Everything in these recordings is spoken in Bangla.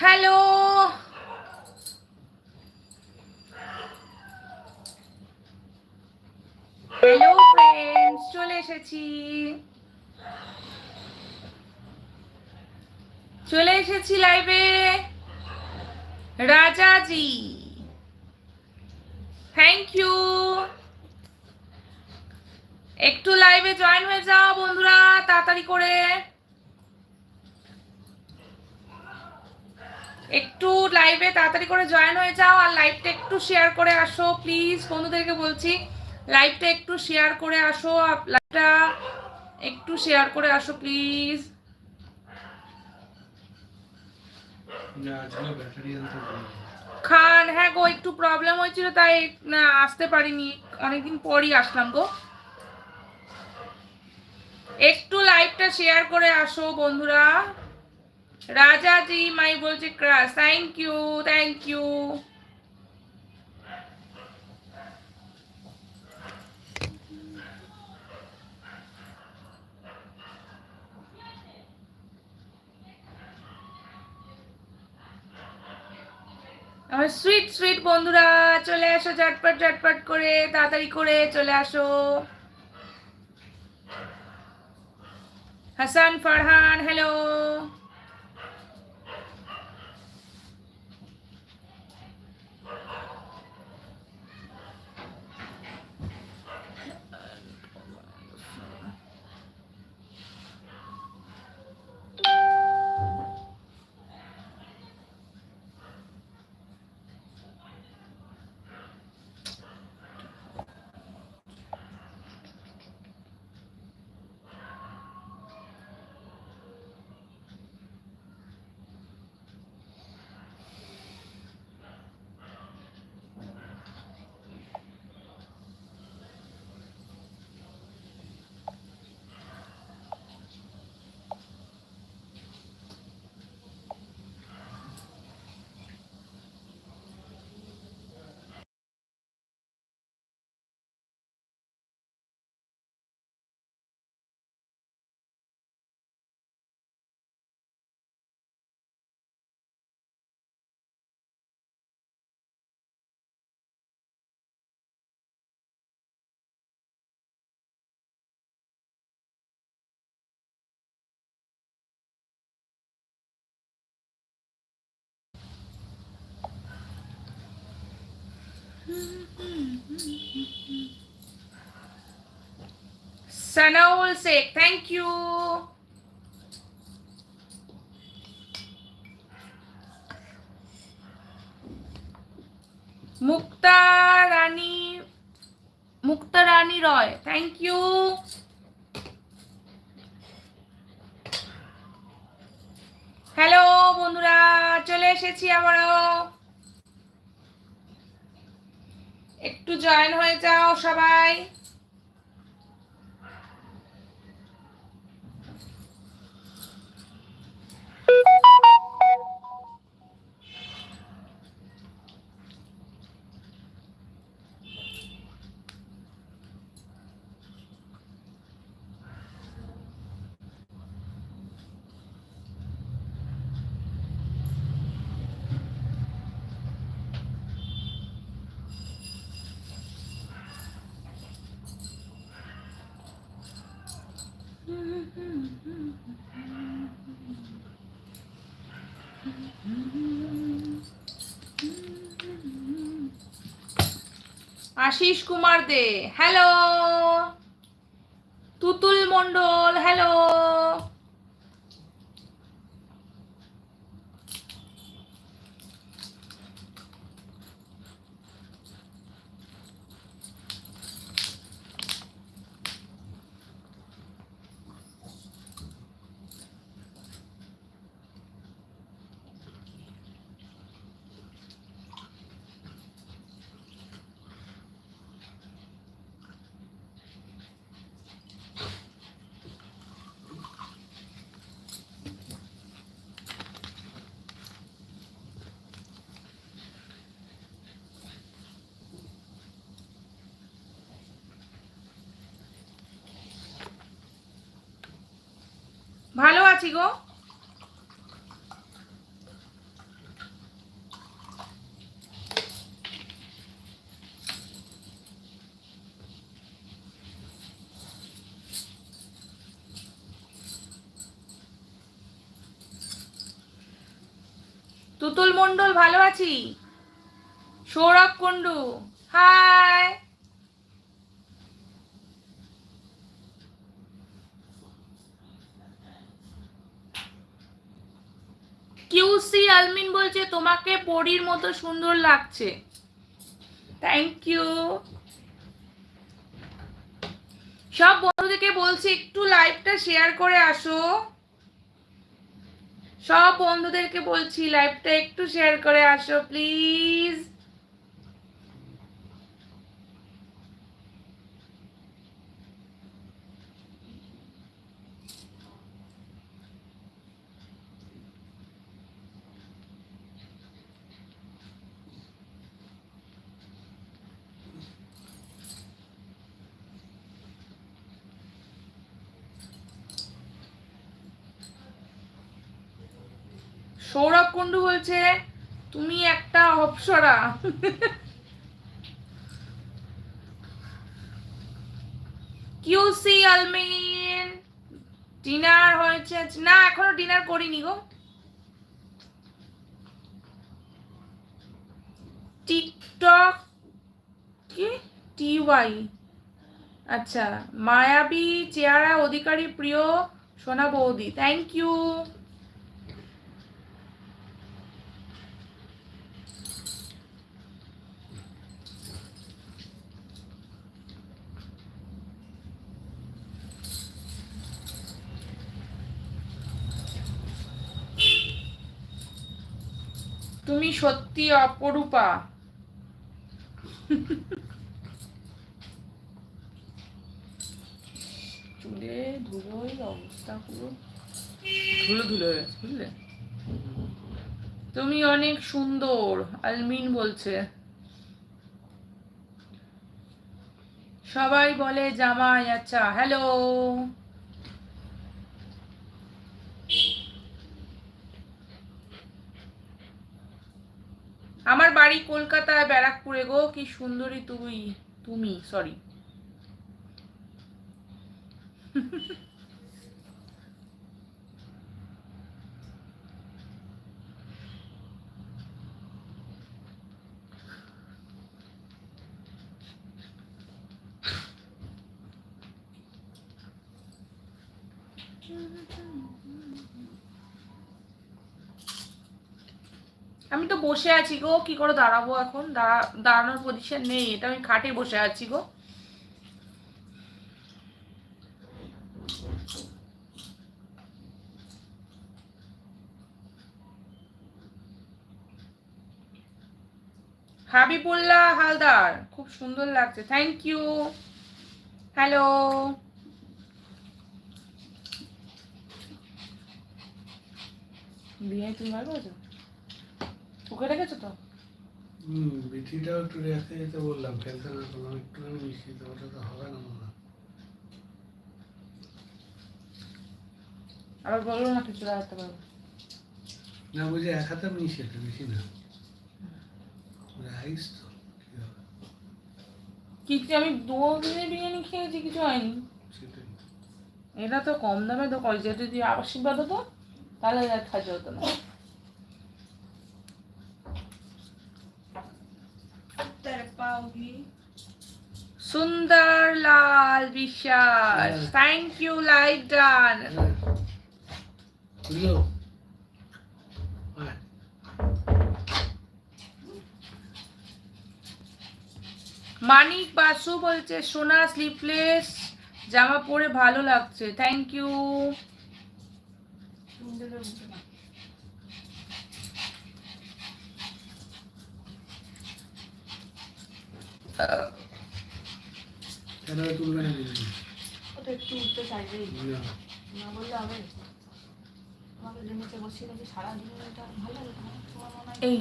হ্যালো। হ্যালো ফ্রেন্ডস চলে এসেছি। চলে এসেছি লাইভে রাজাজি থ্যাংক ইউ একটু লাইভে জয়েন হয়ে যাও বন্ধুরা, তাড়াতাড়ি করে। একটু লাইভে তাড়াতাড়ি করে জয়েন হয়ে যাও আর লাইভটা একটু শেয়ার করে আসো প্লিজ বন্ধুদেরকে বলছি লাইভটা একটু শেয়ার করে আসো লাইভটা একটু শেয়ার করে আসো প্লিজ খান হ্যাঁ গো একটু প্রবলেম হয়েছিল তাই না, আসতে পারিনি। অনেকদিন পরই আসলাম গো। একটু লাইভটা শেয়ার করে আসো বন্ধুরা। রাজাজি মাই বলছে crush thank you thank you আমার সুইট সুইট বন্ধুরা, চলে আসো, ঝটপট ঝটপট করে, তাড়াতাড়ি করে চলে আসো। Hasan, Farhan hello Sanaul Sheikh thank you Mukta Rani Mukta Rani Roy thank you hello বন্ধুরা, চলে এসেছি আবারও। একটু জয়েন হয়ে যাও সবাই। আশিস কুমার দে হ্যালো তুতুল মন্ডল হ্যালো ভালো আছি গো। তুতুল মন্ডল ভালো আছি? সৌরভ কুণ্ডু হায় কিউসি আলমিন বলছে, তোমাকে পরীর মতো সুন্দর লাগছে। থ্যাংক ইউ সব বন্ধুদেরকে বলছি, একটু লাইভটা শেয়ার করে আসো। সব বন্ধুদেরকে বলছি লাইভটা একটু শেয়ার করে আসো প্লিজ সৌরভ কুন্ডু বলছে, তুমি একটা অপসরা। কিউসি আলমিন ডিনার হয়েছে না, এখনও ডিনার করিনি গো। টিকটক, কি? টিওয়াই। আচ্ছা মায়াবী চেহারা অধিকারী প্রিয় সোনা বৌদি। থ্যাংক ইউ তুমি সত্যি অপরূপা। চুলে ধুলোই অবস্থা পুরো। ধুলো ধুলো বুঝলে? তুমি অনেক সুন্দর আলমিন বলছে। সবাই বলে জামাই আচ্ছা হ্যালো। আমার বাড়ি কলকাতায় ব্যারাকপুরে গো কি সুন্দরী তুই তুমি সরি আমি তো বসে আছি গো, কি করে দাঁড়াবো এখন? দাঁড়া, দাঁড়ানোর পজিশন নেই, এটা আমি খাটে বসে আছি গো। হাবিবুল্লাহ হালদার, খুব সুন্দর লাগছে থ্যাংক ইউ হ্যালো বিয়ে তুমি বার করেছ ওকে রেখেছো তো? হুম বিচিটাও একটু রেখে যেতে বললাম ফেলতে না করলাম একটু মিশিয়ে দিতে ওটা তো হবে না মনে। আবার বলল না কিছু রাখতে পারব। না বুঝে এক হাতে মিশিয়ে তো বেশি না। রাইস তো কিছু আমি দু দিনের বিরিয়ানি খেয়েছি কিছু হয়নি। এটা তো কম দামে তো কয় যদি আশীর্বাদ হতো তাহলে খাওয়া হতো না। Sundar Lal Biswas. Thank you like done. Manik Basu বলছে সোনা স্লিপলেস জামা পরে ভালো লাগছে। থ্যাংক ইউ তুলবে না ওটা একটু উঠতে চাইবেই। না। না বললে হবে। তোমাকে জমিতে বসিয়ে রেখে সারাদিন এটা ভালো লাগে তোমার মনে হয় এই।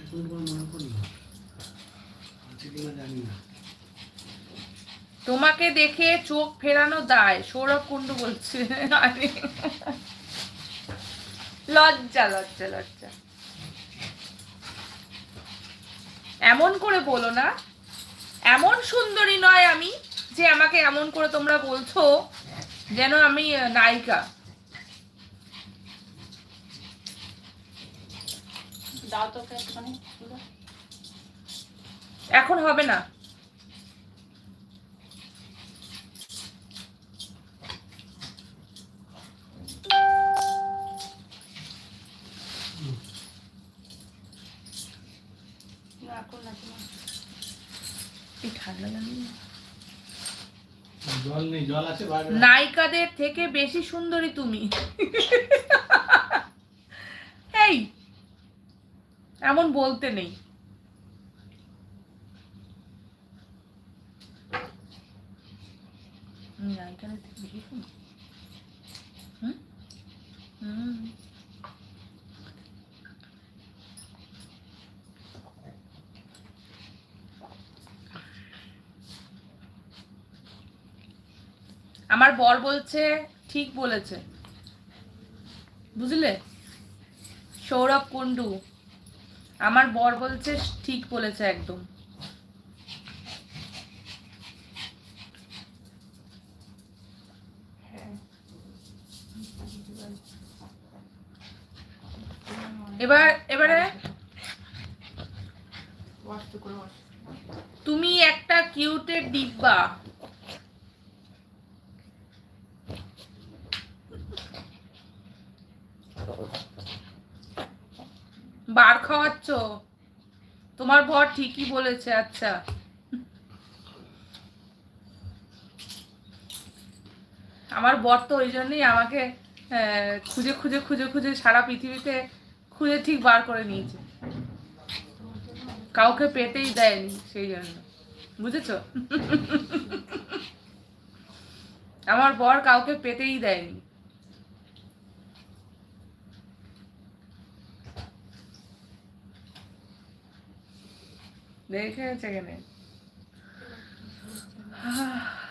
এখন তোমার মনে পড়ল আছে কিনা জানি না। তোমাকে দেখে চোখ ফেরানো দায় সৌরভ কুণ্ডু বলছে। আরে। লজ্জা লজ্জা লজ্জা। এমন করে বলো না এমন সুন্দরী নয় আমি যে আমাকে এমন করে তোমরা বলছো যেন আমি নায়িকা। এখন হবে না। নায়িকাদের থেকে বেশি সুন্দরী তুমি। এই, এমন বলতে নেই। নায়িকাদের থেকে বেশি সুন্দর? হুম? হুম আমার বর বলছে ঠিক বলেছে বুঝলে সৌরভ কুন্ডু আমার বর বলছে ঠিক বলেছে একদম। এবার এবারে। তুমি একটা কিউটের ডিব্বা বার খাওয়াচ্ছ? তোমার বর ঠিকই বলেছে আচ্ছা। আমার বর তো ওই জন্যই আমাকে খুঁজে খুঁজে খুঁজে খুঁজে সারা পৃথিবীতে খুঁজে ঠিক বার করে নিয়েছে। কাউকে পেতেই দেয়নি সেই জন্য। বুঝেছ? আমার বর কাউকে পেতেই দেয়নি। দেখেছে এখানে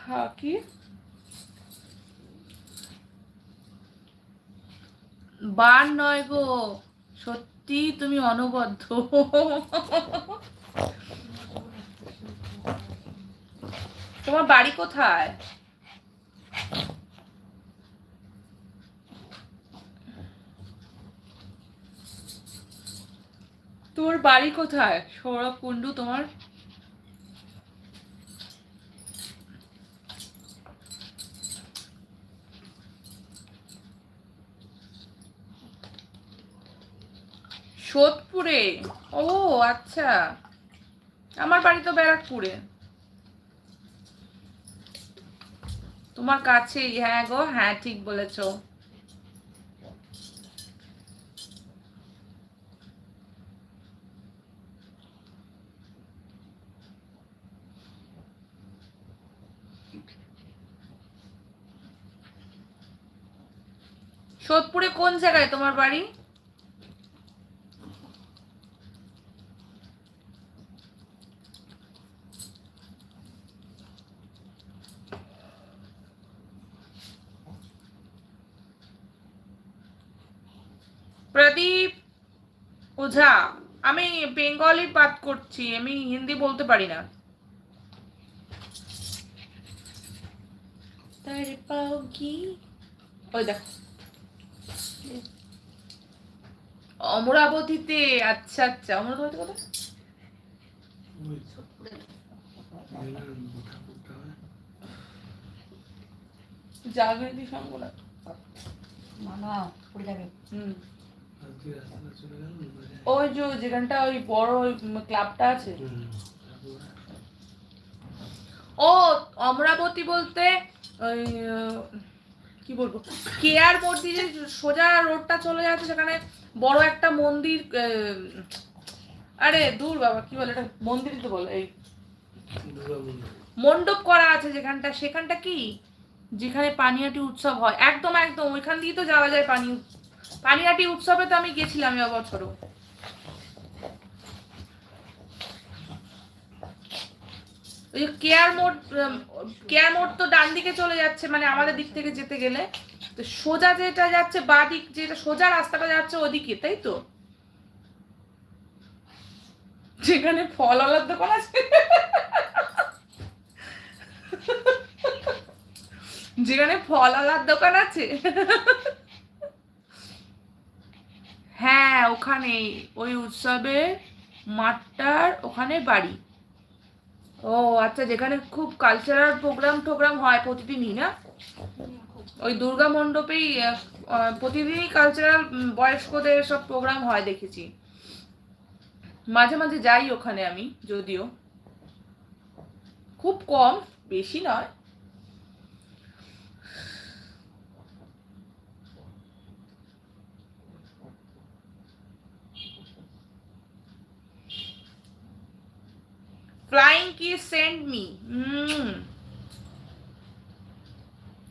হ্যাঁ, কি বার নয় গো সত্যি তুমি অনবদ্য তোমার বাড়ি কোথায় তোমার বাড়ি কোথায়? সৌরভ কুন্ডু তোমার? সোদপুরে? ও আচ্ছা। আমার বাড়ি তো ব্যারাকপুরে। তোমার কাছেই। হ্যাঁ গো হ্যাঁ ঠিক বলেছ। সোদপুরে কোন জায়গায় তোমার বাড়ি? প্রদীপ ওঝা, আমি বেঙ্গলি বাদ করছি, আমি হিন্দি বলতে পারি না। তার পাও কি? ওই দেখো। অমরাবতীতে আচ্ছা আচ্ছা অমরাবতী কথা ওই সোদপুরে। জেলার ঠাকুরটা হয় জাগৃতি পড়ে যাবে। হুম। ওই যে যেখানটা ওই বড় ওই ক্লাবটা আছে ও অমরাবতী বলতে ওই কি বলব? কেয়ার মোড় দিয়ে যে সোজা রোডটা চলে যাচ্ছে সেখানে বড় একটা মন্দির আরে দূর বাবা কি বলে এটা? মন্দিরই তো বলে এই মন্দির। মণ্ডপ করা আছে যেখানটা সেখানটা কি? যেখানে পানিহাটি উৎসব হয়। একদম একদম ওইখান দিয়ে তো যাওয়া যায় পানি পানিহাটি উৎসবে তো আমি গেছিলাম এবছরও ওই কেয়ার মোড় কেয়ার মোড় তো ডান দিকে চলে যাচ্ছে মানে আমাদের দিক থেকে যেতে গেলে। তো সোজা যেটা যাচ্ছে, বা দিক যেটা সোজা রাস্তাটা যাচ্ছে, ওদিকে, তাই তো? যেখানে ফলওয়ালার দোকান আছে। যেখানে ফলওয়ালার দোকান আছে। হ্যাঁ ওখানেই। ওই উৎসবে মাঠটার ওখানে বাড়ি। ও আচ্ছা যেখানে খুব কালচারাল প্রোগ্রাম টোগ্রাম হয় প্রতিদিনই না? ওই দুর্গা মণ্ডপেই প্রতিদিনই কালচারাল বয়স্কদের সব প্রোগ্রাম হয় দেখেছি। মাঝে মাঝে যাই ওখানে আমি, যদিও। খুব কম, বেশি নয়। ফ্লাইং কি সেন্ড মি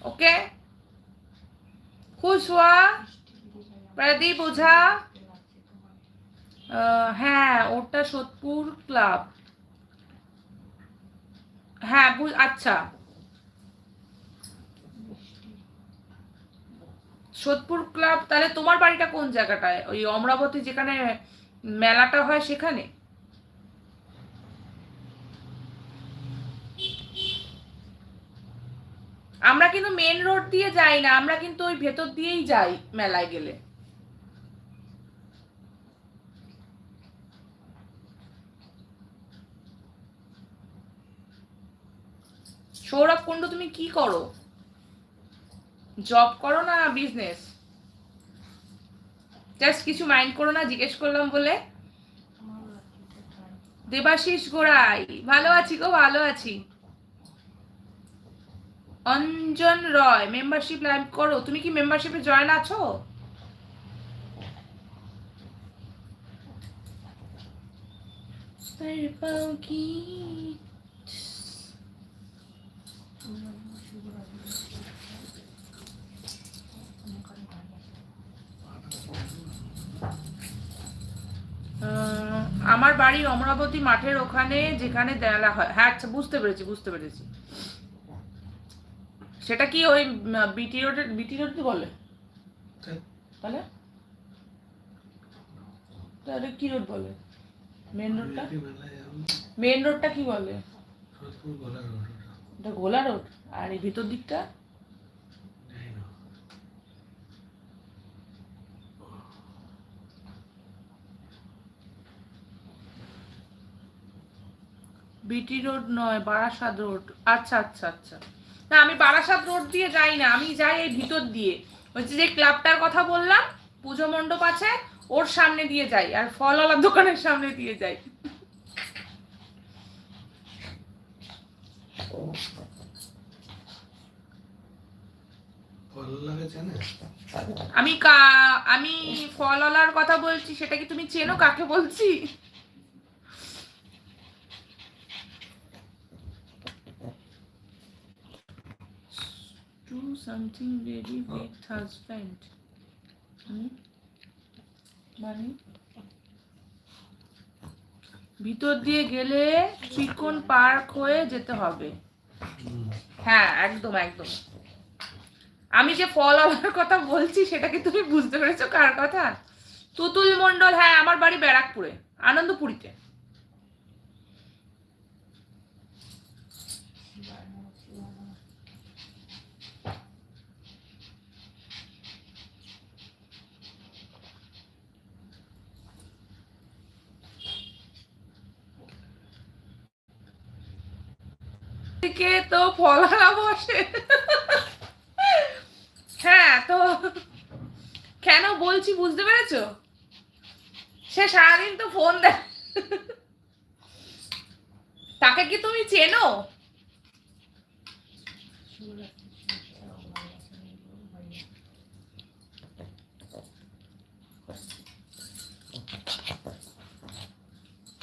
ওকে খুশ হওয়া প্রদীপ ওঝা হ্যাঁ ওটা সোদপুর ক্লাব হ্যাঁ আচ্ছা। সোদপুর ক্লাব তাহলে তোমার বাড়িটা কোন জায়গাটায়? ওই অমরাবতী যেখানে মেলাটা হয় সেখানে? আমরা কিন্তু মেন রোড দিয়ে যাই না আমরা কিন্তু ওই ভেতর দিয়েই যাই মেলায় গেলে। সৌরভ কুণ্ড তুমি কি করো? জব করো না বিজনেস জাস্ট কিছু মাইন্ড করো না জিজ্ঞেস করলাম বলে। দেবাশিস গোড়াই ভালো আছি গো ভালো আছি। অঞ্জন রয় মেম্বারশিপ লাইভ করো। তুমি কি মেম্বারশিপে জয়েন আছো? আমার বাড়ি অমরাবতী মাঠের ওখানে যেখানে দেয়ালা হয়। হ্যাঁ আচ্ছা বুঝতে পেরেছি বুঝতে পেরেছি। সেটা কি ওই বিটি রোডের বিটি রোড বলে? তাহলে? তাহলে কি রোড বলে? মেন রোডটা মেন রোডটা কি বলে? সোদপুর গলা রোড রোড আর এই ভিতর দিকটা? বিটি রোড নয় বারাসাত রোড আচ্ছা আচ্ছা আচ্ছা। না, আমি বারাসাত রোড দিয়ে যাই না, আমি যাই এই ভিতর দিয়ে। হচ্ছে যে ক্লাবটার কথা বললাম, পুজো মণ্ডপ আছে, ওর সামনে দিয়ে যাই, আর ফলওয়ালার দোকানের সামনে দিয়ে যাই। আমি আমি ফলওয়ালার কথা বলছি, সেটা কি তুমি চেনো কাকে বলছি? Do something very with husband. হুম? মানে ভিতর দিয়ে গেলে চিকন পার্ক হয়ে যেতে হবে। হ্যাঁ একদম একদম। আমি যে ফল আলার কথা বলছি সেটা কি তুমি বুঝতে পেরেছ কার কথা? তুতুল মন্ডল হ্যাঁ আমার বাড়ি ব্যারাকপুরে আনন্দপুরীতে। দিকে তো ফলারা বসে হ্যাঁ তো কেন বলছি বুঝতে পেরেছ? সে সারাদিন তো ফোন দেয় তাকে কি তুমি চেনো?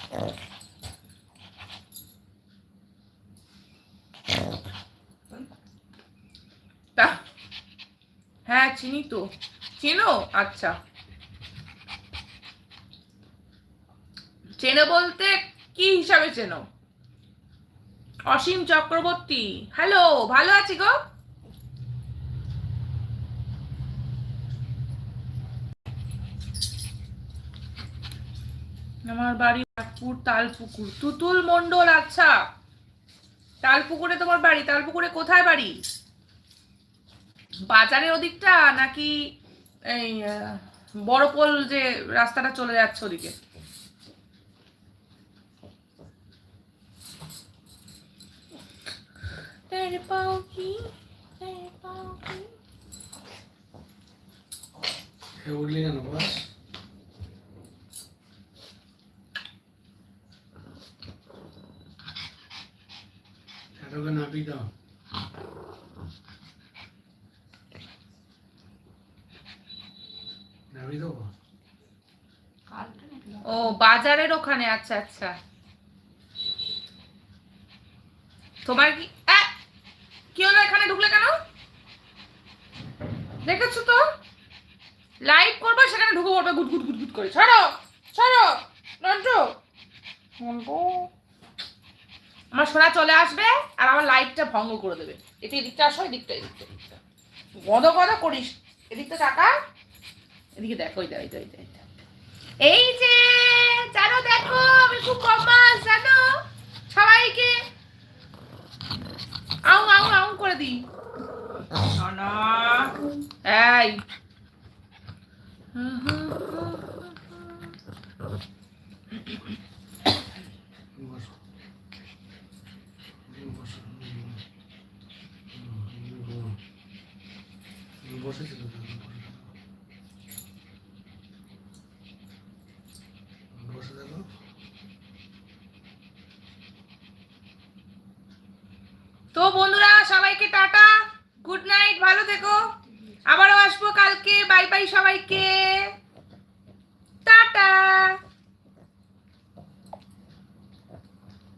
তা হ্যাঁ চিনি তো। চেনো? আচ্ছা। চেনো বলতে কি হিসাবে চেনো? অসীম চক্রবর্তী। হ্যালো ভালো আছি গো? আমার বাড়ি নাগপুর তালপুকুর। তুতুল মন্ডল আচ্ছা। তালপুকুরে তোমার বাড়ি? তালপুকুরে কোথায় বাড়ি? বাজারের ওদিকটা নাকি এই আহ, বড় পোল যে রাস্তাটা চলে যাচ্ছে ওদিকে? তেরে পাও কি তেরে পাও কি এ উঠলি কেন বাস? এটাকে নাপি দাও নাপি দেবো কালটা নাকি ও বাজারের ওখানে আচ্ছা আচ্ছা। তোমার কি! কি হলো এখানে? ঢুকলে কেন? দেখেছ তো? লাইভ করবে সেখানে ঢুকে পড়বে গুট গুট গুট গুট করে। ছাড়ো ছাড়ো নন্টু নন্টু আমার সোনা চলে আসবে আর আমার লাইটটা ভঙ্গ করে দেবে। এটা এদিকটা আসো এদিকটা এদিকটা এদিকটা। গদ গদ করিস। এদিকটা টাকা এদিকে দেখো ওই ওই ওই। এই যে জানো দেখো আমি খুব কম মাছ জানো? সবাইকে আউ আউ আউ করে দিই। এই।